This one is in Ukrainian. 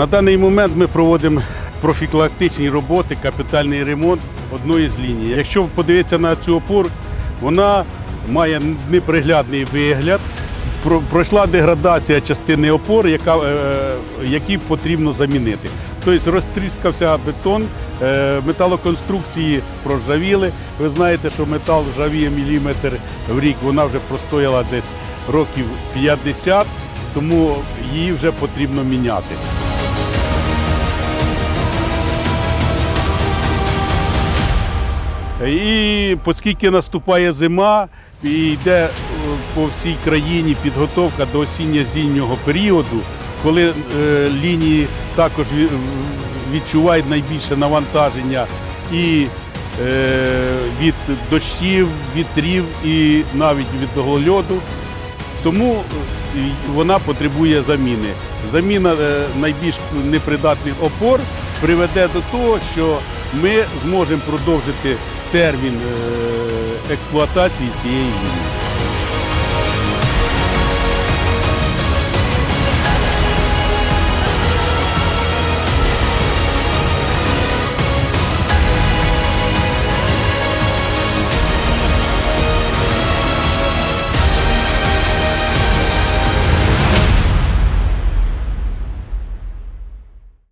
На даний момент ми проводимо профілактичні роботи, капітальний ремонт одної з ліній. Якщо подивитися на цю опору, вона має неприглядний вигляд. Пройшла деградація частини опор, яка, е, які потрібно замінити. Тобто розтріскався бетон, е, металоконструкції проржавіли. Ви знаєте, що метал ржавіє міліметр в рік, вона вже простояла десь років 50, тому її вже потрібно міняти. І оскільки наступає зима і йде е, по всій країні підготовка до осінньо-зимнього періоду, коли е, лінії також відчувають найбільше навантаження і е, від дощів, вітрів і навіть від голольоду, тому вона потребує заміни. Заміна найбільш непридатних опор приведе до того, що ми зможемо продовжити термін е, експлуатації цієї.